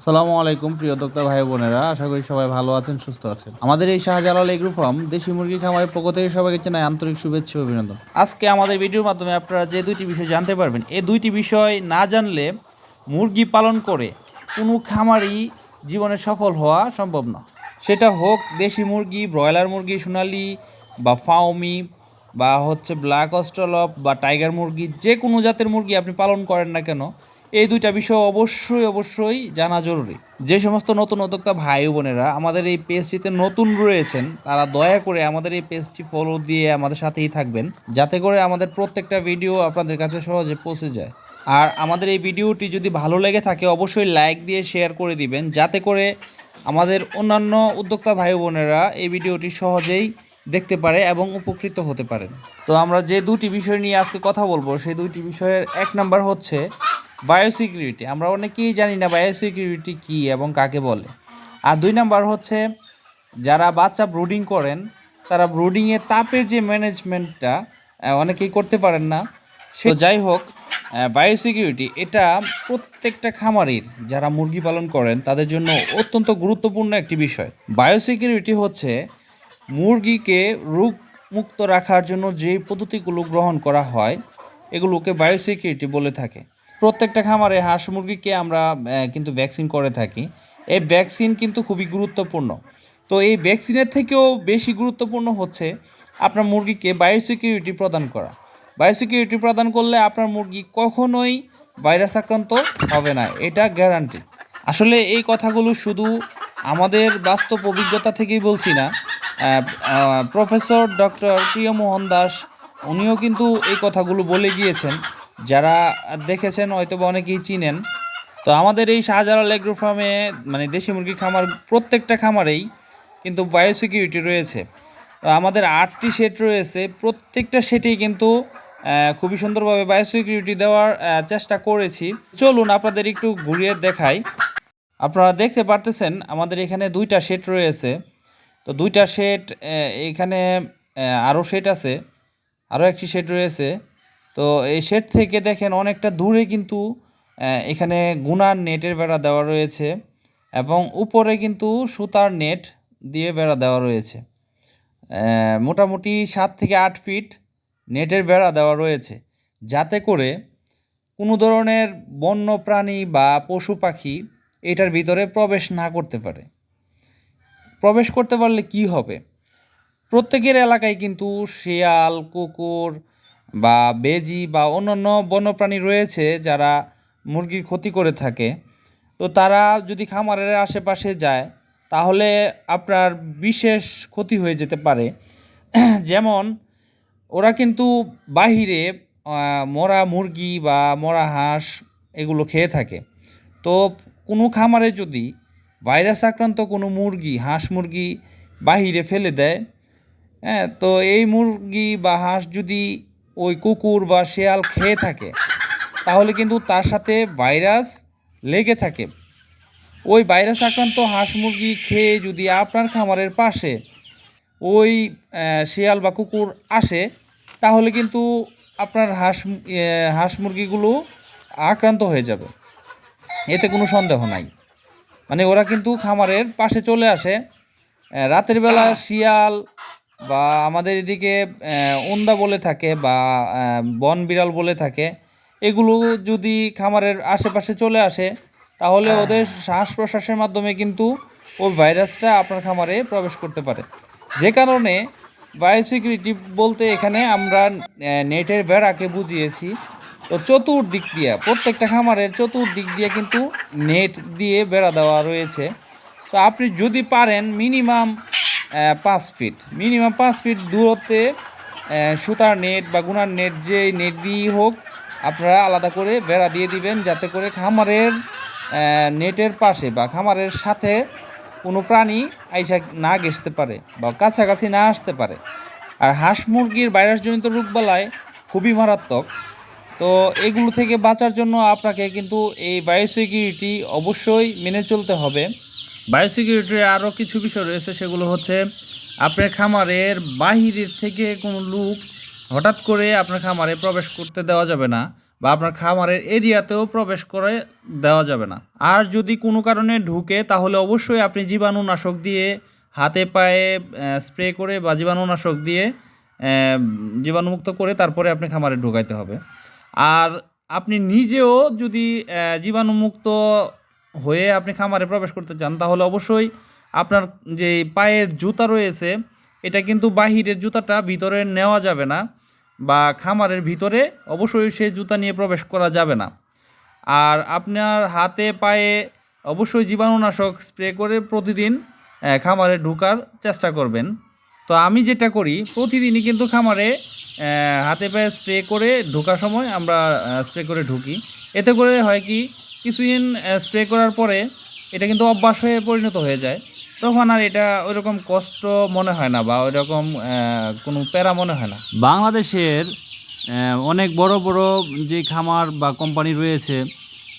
আসসালামু আলাইকুম, প্রিয় দোক্তা ভাই বোনেরা। আশা করি সবাই ভালো আছেন, সুস্থ আছেন। আমাদের এই শাহজালাল এগ্রো ফার্ম দেশি মুরগি খামারের পক্ষ থেকে সবাইকে জানাই আন্তরিক শুভেচ্ছা অভিনন্দন। আজকে আমাদের ভিডিওর মাধ্যমে আপনারা যে দুইটি বিষয় জানতে পারবেন, এই দুইটি বিষয় না জানলে মুরগি পালন করে কোনো খামারই জীবনে সফল হওয়া সম্ভব না। সেটা হোক দেশি মুরগি, ব্রয়লার মুরগি, সোনালি বা ফাউমি বা হচ্ছে ব্ল্যাক অস্ট্রলপ বা টাইগার মুরগি, যে কোনো জাতের মুরগি আপনি পালন করেন না কেন এই দুইটা বিষয় অবশ্যই অবশ্যই জানা জরুরি। যে সমস্ত নতুন উদ্যোক্তা ভাই বোনেরা আমাদের এই পেজটিতে নতুন রয়েছেন, তারা দয়া করে আমাদের এই পেজটি ফলো দিয়ে আমাদের সাথেই থাকবেন, যাতে করে আমাদের প্রত্যেকটা ভিডিও আপনাদের কাছে সহজে পৌঁছে যায়। আর আমাদের এই ভিডিওটি যদি ভালো লেগে থাকে, অবশ্যই লাইক দিয়ে শেয়ার করে দিবেন, যাতে করে আমাদের অন্যান্য উদ্যোক্তা ভাই বোনেরা এই ভিডিওটি সহজেই দেখতে পারে এবং উপকৃত হতে পারেন। তো আমরা যে দুটি বিষয় নিয়ে আজকে কথা বলব, সেই দুইটি বিষয়ের এক নাম্বার হচ্ছে বায়োসিকিউরিটি আমরা অনেকেই জানি না বায়োসিকিউরিটি কী এবং কাকে বলে। আর দুই নাম্বার হচ্ছে যারা বাচ্চা ব্রুডিং করেন তারা ব্রুডিংয়ের তাপের যে ম্যানেজমেন্টটা অনেকেই করতে পারেন না। সে যাই হোক বায়োসিকিউরিটি এটা প্রত্যেকটা খামারের যারা মুরগি পালন করেন তাদের জন্য অত্যন্ত গুরুত্বপূর্ণ একটি বিষয়। বায়োসিকিউরিটি হচ্ছে মুরগিকে রোগ মুক্ত রাখার জন্য যে পদ্ধতিগুলো গ্রহণ করা হয় এগুলোকে বায়োসিকিউরিটি বলে থাকে। প্রত্যেকটা খামারে হাঁস মুরগিকে আমরা কিন্তু ভ্যাকসিন করে থাকি। এই ভ্যাকসিন কিন্তু খুবই গুরুত্বপূর্ণ। তো এই ভ্যাকসিনের থেকেও বেশি গুরুত্বপূর্ণ হচ্ছে আপনার মুরগিকে বায়োসিকিউরিটি প্রদান করা। বায়োসিকিউরিটি প্রদান করলে আপনার মুরগি কখনোই ভাইরাস আক্রান্ত হবে না, এটা গ্যারান্টি আসলে এই কথাগুলো শুধু আমাদের বাস্তব অভিজ্ঞতা থেকেই বলছি না। প্রফেসর ডক্টর প্রিয়মোহন দাস, উনিও কিন্তু এই কথাগুলো বলে গিয়েছেন। যারা দেখেছেন হয়তো অনেকেই চিনেন। তো আমাদের এই শাহজালাল এগ্রো ফার্মে মানে দেশি মুরগি খামার, প্রত্যেকটা খামারেই কিন্তু বায়োসিকিউরিটি রয়েছে। তো আমাদের আটটি সেট রয়েছে, প্রত্যেকটা সেটেই কিন্তু খুবই সুন্দরভাবে বায়োসিকিউরিটি দেওয়ার চেষ্টা করেছি। চলুন আপনাদের একটু ঘুরিয়ে দেখাই। আপনারা দেখতে পারতেছেন, আমাদের এখানে দুইটা সেট রয়েছে। তো দুইটা সেট এখানে আরও সেট আছে আরও একটি সেট রয়েছে। তো এই সেট থেকে দেখেন অনেকটা দূরে কিন্তু এখানে গুনার নেটের বেড়া দেওয়া রয়েছে এবং উপরে কিন্তু সুতার নেট দিয়ে বেড়া দেওয়া রয়েছে। মোটামুটি সাত থেকে আট ফিট নেটের বেড়া দেওয়া রয়েছে যাতে করে কোনো ধরনের বন্য প্রাণী বা পশু পাখি এটার ভিতরে প্রবেশ না করতে পারে। প্রবেশ করতে পারলে কি হবে? প্রত্যেকের এলাকায় কিন্তু শিয়াল, কুকুর বা বেজি বা অন্যান্য বন্যপ্রাণী রয়েছে যারা মুরগির ক্ষতি করে থাকে, তো তারা যদি খামারের আশেপাশে যায়, তাহলে আপনার বিশেষ ক্ষতি হয়ে যেতে পারে। যেমন, ওরা কিন্তু বাহিরে মরা মুরগি বা মরা হাঁস এগুলো খেয়ে থাকে। তো কোনো খামারে যদি ভাইরাস আক্রান্ত কোনো মুরগি, হাঁস মুরগি বাহিরে ফেলে দেয় হ্যাঁ তো এই মুরগি বা হাঁস যদি ওই কুকুর বা শেয়াল খেয়ে থাকে, তাহলে কিন্তু তার সাথে ভাইরাস লেগে থাকে। ওই ভাইরাস আক্রান্ত হাঁস মুরগি খেয়ে যদি আপনার খামারের পাশে ওই শিয়াল বা কুকুর আসে, তাহলে কিন্তু আপনার হাঁস হাঁস মুরগিগুলো আক্রান্ত হয়ে যাবে। এতে কোনো সন্দেহ নাই। মানে ওরা কিন্তু খামারের পাশে চলে আসে। রাতের বেলা শিয়াল বা আমাদের এদিকে ওন্দা বলে থাকে বা বন বিড়াল বলে থাকে। এগুলো যদি খামারের আশেপাশে চলে আসে তাহলে ওদের শ্বাস প্রশ্বাসের মাধ্যমে কিন্তু ওই ভাইরাসটা আপনার খামারে প্রবেশ করতে পারে। যে কারণে বায়োসিকিউরিটি বলতে এখানে আমরা নেটের বেড়াকে বুঝিয়েছি। তো চতুর্দিক দিয়ে প্রত্যেকটা খামারের চতুর্দিক দিয়ে কিন্তু নেট দিয়ে বেড়া দেওয়া রয়েছে। তো আপনি যদি পারেন মিনিমাম পাঁচ ফিট মিনিমাম পাঁচ ফিট দূরত্বে সুতার নেট বা গুনার নেট যে নেট দিয়েই হোক, আপনারা আলাদা করে বেড়া দিয়ে দিবেন যাতে করে খামারের নেটের পাশে বা খামারের সাথে কোনো প্রাণী আইসা না গেসতে পারে বা কাছাকাছি না আসতে পারে। আর হাঁস মুরগির ভাইরাসজনিত রোগবালায় খুবই মারাত্মক। তো এগুলো থেকে বাঁচার জন্য আপনাকে কিন্তু এই বায়োসিকিউরিটি অবশ্যই মেনে চলতে হবে। বায়োসিকিউরিটির আরও কিছু বিষয় রয়েছে, সেগুলো হচ্ছে আপনার খামারের বাহিরের থেকে কোনো লোক হঠাৎ করে আপনার খামারে প্রবেশ করতে দেওয়া যাবে না বা আপনার খামারের এরিয়াতেও প্রবেশ করে দেওয়া যাবে না। আর যদি কোনো কারণে ঢুকে, তাহলে অবশ্যই আপনি জীবাণুনাশক দিয়ে হাতে পায়ে স্প্রে করে বা জীবাণুনাশক দিয়ে জীবাণুমুক্ত করে তারপরে আপনি খামারে ঢুকাইতে হবে। আর আপনি নিজেও যদি জীবাণুমুক্ত হয়ে আপনি খামারে প্রবেশ করতে চান, তাহলে অবশ্যই আপনার যে পায়ের জুতা রয়েছে, এটা কিন্তু বাহিরের জুতাটা ভিতরে নেওয়া যাবে না বা খামারের ভিতরে অবশ্যই সে জুতা নিয়ে প্রবেশ করা যাবে না। আর আপনার হাতে পায়ে অবশ্যই জীবাণুনাশক স্প্রে করে প্রতিদিন খামারে ঢুকার চেষ্টা করবেন। তো আমি যেটা করি, প্রতিদিনই কিন্তু খামারে হাতে পায়ে স্প্রে করে ঢোকার সময় আমরা স্প্রে করে ঢুকি। এতে করে হয় কি কিছুদিন স্প্রে করার পরে এটা কিন্তু অভ্যাস হয়ে পরিণত হয়ে যায়। তখন আর এটা ওইরকম কষ্ট মনে হয় না বা ওইরকম কোনো প্যারা মনে হয় না। বাংলাদেশের অনেক বড় বড় যে খামার বা কোম্পানি রয়েছে,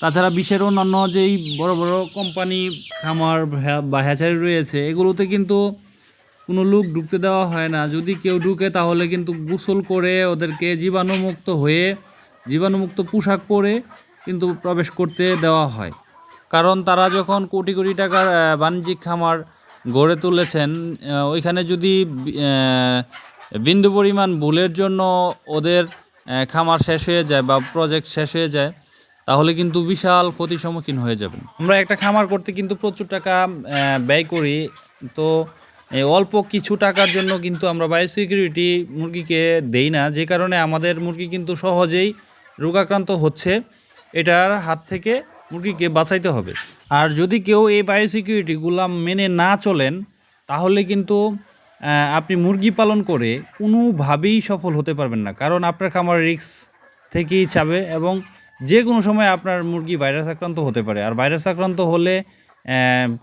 তাছাড়া বিশ্বের অন্যান্য যেই বড় বড় কোম্পানি খামার বা হ্যাচারি রয়েছে, এগুলোতে কিন্তু কোনো লোক ঢুকতে দেওয়া হয় না। যদি কেউ ঢুকে, তাহলে কিন্তু গোসল করে ওদেরকে জীবাণুমুক্ত হয়ে, জীবাণুমুক্ত পোশাক পরে কিন্তু প্রবেশ করতে দেওয়া হয়। কারণ তারা যখন কোটি কোটি টাকার বাণিজ্যিক খামার গড়ে তুলেছেন ওইখানে যদি বিন্দু পরিমাণ ভুলের জন্য ওদের খামার শেষ হয়ে যায় বা প্রজেক্ট শেষ হয়ে যায়, তাহলে কিন্তু বিশাল ক্ষতির সম্মুখীন হয়ে যাবেন। আমরা একটা খামার করতে কিন্তু প্রচুর টাকা ব্যয় করি। তো অল্প কিছু টাকার জন্য কিন্তু আমরা বায়োসিকিউরিটি মুরগিকে দেই না, যে কারণে আমাদের মুরগি কিন্তু সহজেই রোগাক্রান্ত হচ্ছে। এটার হাত থেকে মুরগিকে বাঁচাইতে হবে। আর যদি কেউ এই বায়োসিকিউরিটিগুলো মেনে না চলেন, তাহলে কিন্তু আপনি মুরগি পালন করে কোনোভাবেই সফল হতে পারবেন না। কারণ আপনার খামার রিস্ক থেকেই চাবে এবং যে কোনো সময় আপনার মুরগি ভাইরাস আক্রান্ত হতে পারে। আর ভাইরাস আক্রান্ত হলে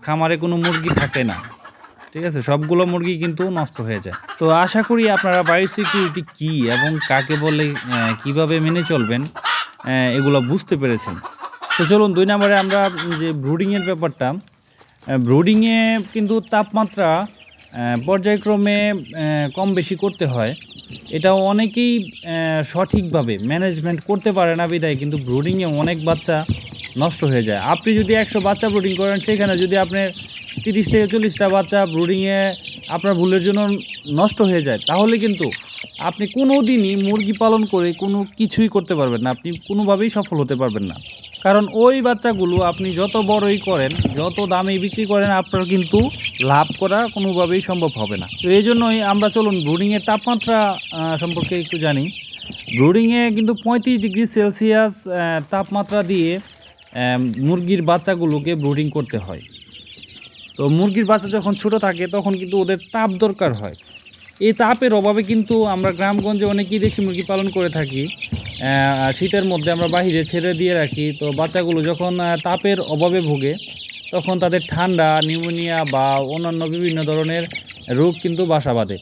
খামারে কোনো মুরগি থাকে না। ঠিক আছে? সবগুলো মুরগি কিন্তু নষ্ট হয়ে যায়। তো আশা করি আপনারা বায়োসিকিউরিটি কী এবং কাকে বলে কীভাবে মেনে চলবেন এগুলো বুঝতে পেরেছেন। তো চলুন, দুই নম্বরে আমরা যে ব্রুডিংয়ের ব্যাপারটা ব্রুডিংয়ে কিন্তু তাপমাত্রা পর্যায়ক্রমে কম বেশি করতে হয়। এটা অনেকেই সঠিকভাবে ম্যানেজমেন্ট করতে পারে না বিদায় কিন্তু ব্রুডিংয়ে অনেক বাচ্চা নষ্ট হয়ে যায়। আপনি যদি একশো বাচ্চা ব্রুডিং করেন, সেখানে যদি আপনার তিরিশ থেকে চল্লিশটা বাচ্চা ব্রুডিংয়ে আপনার ভুলের জন্য নষ্ট হয়ে যায়। তাহলে কিন্তু আপনি কোনো দিনই মুরগি পালন করে কোনো কিছুই করতে পারবেন না, আপনি কোনোভাবেই সফল হতে পারবেন না। কারণ ওই বাচ্চাগুলো আপনি যত বড়ই করেন, যত দামে বিক্রি করেন, আপনার কিন্তু লাভ করা কোনোভাবেই সম্ভব হবে না। তো এই জন্যই আমরা চলুন ব্রুডিংয়ের তাপমাত্রা সম্পর্কে একটু জানি। ব্রুডিংয়ে কিন্তু পঁয়ত্রিশ ডিগ্রি সেলসিয়াস তাপমাত্রা দিয়ে মুরগির বাচ্চাগুলোকে ব্রুডিং করতে হয়। তো মুরগির বাচ্চা যখন ছোট থাকে, তখন কিন্তু ওদের তাপ দরকার হয়। এই তাপের অভাবে কিন্তু আমরা গ্রামগঞ্জে অনেকেই দেশি মুরগি পালন করে থাকি। শীতের মধ্যে আমরা বাহিরে ছেড়ে দিয়ে রাখি। তো বাচ্চাগুলো যখন তাপের অভাবে ভোগে, তখন তাদের ঠান্ডা, নিউমোনিয়া বা অন্যান্য বিভিন্ন ধরনের রোগ কিন্তু বাসা বাঁধে।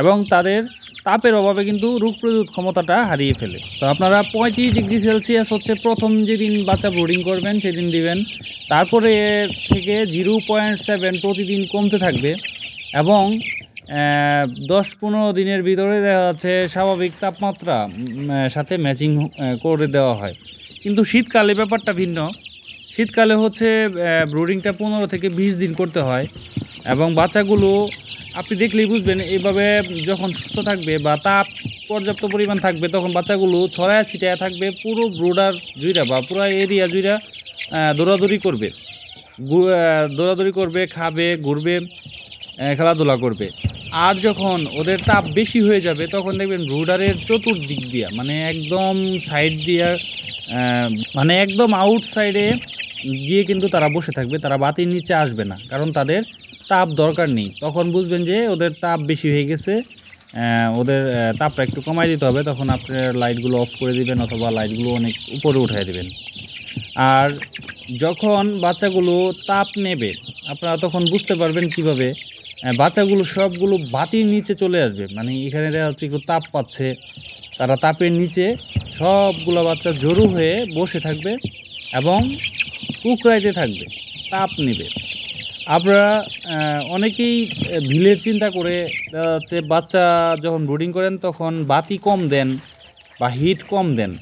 এবং তাদের তাপের অভাবে কিন্তু রোগ প্রতিরোধ ক্ষমতাটা হারিয়ে ফেলে। তো আপনারা পঁয়ত্রিশ ডিগ্রি সেলসিয়াস হচ্ছে প্রথম যেদিন বাচ্চা ব্রুডিং করবেন, সেদিন দিবেন। তারপরে এর থেকে জিরো পয়েন্ট সেভেন প্রতিদিন কমতে থাকবে এবং দশ পনেরো দিনের ভিতরে দেখা যাচ্ছে স্বাভাবিক তাপমাত্রা সাথে ম্যাচিং করে দেওয়া হয়। কিন্তু শীতকালে ব্যাপারটা ভিন্ন। শীতকালে হচ্ছে ব্রুডিংটা পনেরো থেকে বিশ দিন করতে হয় এবং বাচ্চাগুলো আপনি দেখলেই বুঝবেন এইভাবে যখন সুস্থ থাকবে বা তাপ পর্যাপ্ত পরিমাণ থাকবে, তখন বাচ্চাগুলো ছড়ায় ছিটায় থাকবে, পুরো ব্রোডার জুইরা বা পুরো এরিয়া জুইরা দৌড়াদৌড়ি করবে। দৌড়াদৌড়ি করবে, খাবে, ঘুরবে খেলাধুলা করবে। আর যখন ওদের তাপ বেশি হয়ে যাবে, তখন দেখবেন ব্রুডারের চতুর্দিক দিয়া মানে একদম সাইড দিয়া মানে একদম আউটসাইডে গিয়ে কিন্তু তারা বসে থাকবে, তারা বাতির নিচে আসবে না। কারণ তাদের তাপ দরকার নেই। তখন বুঝবেন যে ওদের তাপ বেশি হয়ে গেছে ওদের তাপটা একটু কমাই দিতে হবে, তখন আপনার লাইটগুলো অফ করে দিবেন অথবা লাইটগুলো অনেক উপরে উঠাই দিবেন। আর যখন বাচ্চাগুলো তাপ নেবে, আপনারা তখন বুঝতে পারবেন কীভাবে বাচ্চাগুলো সবগুলো বাতির নিচে চলে আসবে। মানে এখানে দেখা যাচ্ছে একটু তাপ পাচ্ছে, তারা তাপের নিচে সবগুলো বাচ্চা জড়ো হয়ে বসে থাকবে এবং কুকরাইতে থাকবে, তাপ নেবে। আপনারা অনেকেই ভিলের চিন্তা করে যাচ্ছে বাচ্চা যখন ব্রুডিং করেন তখন বাতি কম দেন বা হিট কম দেন।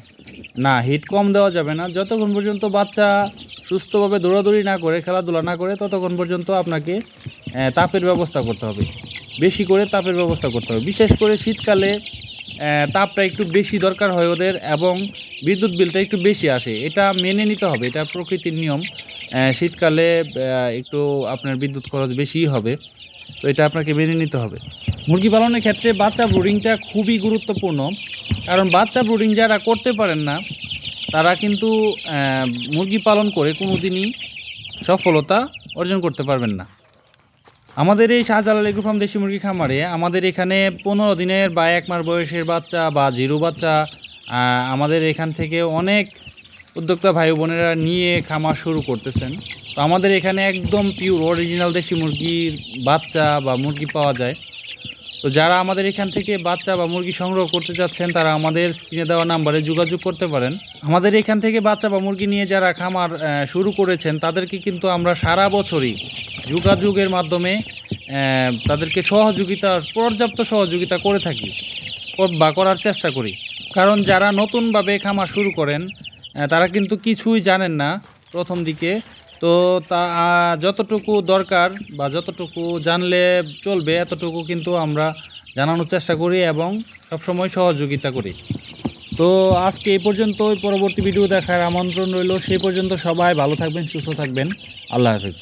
না হিট কম দেওয়া যাবে না। যতক্ষণ পর্যন্ত বাচ্চা সুস্থভাবে দৌড়াদৌড়ি না করে, খেলাধুলা না করে, ততক্ষণ পর্যন্ত আপনাকে তাপের ব্যবস্থা করতে হবে। বেশি করে তাপের ব্যবস্থা করতে হবে। বিশেষ করে শীতকালে তাপটা একটু বেশি দরকার হয় ওদের এবং বিদ্যুৎ বিলটা একটু বেশি আসে। এটা মেনে নিতে হবে। এটা প্রকৃতির নিয়ম। শীতকালে একটু আপনার বিদ্যুৎ খরচ বেশিই হবে। তো এটা আপনাকে মেনে নিতে হবে। মুরগি পালনের ক্ষেত্রে বাচ্চা ব্রুডিংটা খুবই গুরুত্বপূর্ণ। কারণ বাচ্চা ব্রুডিং যারা করতে পারেন না, তারা কিন্তু মুরগি পালন করে কোনো দিনই সফলতা অর্জন করতে পারবেন না। আমাদের এই শাহজালাল এগ্রো ফার্ম দেশি মুরগি খামারে আমাদের এখানে পনেরো দিনের বা এক মাস বয়সের বাচ্চা বা জিরো বাচ্চা আমাদের এখান থেকে অনেক উদ্যোক্তা ভাই বোনেরা নিয়ে খামার শুরু করতেছেন। তো আমাদের এখানে একদম পিওর অরিজিনাল দেশি মুরগির বাচ্চা বা মুরগি পাওয়া যায়। তো যারা আমাদের এখান থেকে বাচ্চা বা মুরগি সংগ্রহ করতে চাচ্ছেন, তারা আমাদের স্ক্রিনে দেওয়া নাম্বারে যোগাযোগ করতে পারেন। আমাদের এখান থেকে বাচ্চা বা মুরগি নিয়ে যারা খামার শুরু করেছেন, তাদেরকে কিন্তু আমরা সারা বছরই যোগাযোগের মাধ্যমে তাদেরকে সহযোগিতা, পর্যাপ্ত সহযোগিতা করে থাকি, বা করার চেষ্টা করি। কারণ যারা নতুনভাবে খামার শুরু করেন তারা কিন্তু কিছুই জানেন না প্রথম দিকে। তো তা যতটুকু দরকার বা যতটুকু জানলে চলবে, এতটুকু কিন্তু আমরা জানানোর চেষ্টা করি এবং সবসময় সহযোগিতা করি। তো আজকে এই পর্যন্ত পরবর্তী ভিডিও দেখার আমন্ত্রণ রইল। সেই পর্যন্ত সবাই ভালো থাকবেন, সুস্থ থাকবেন। আল্লাহ হাফেজ।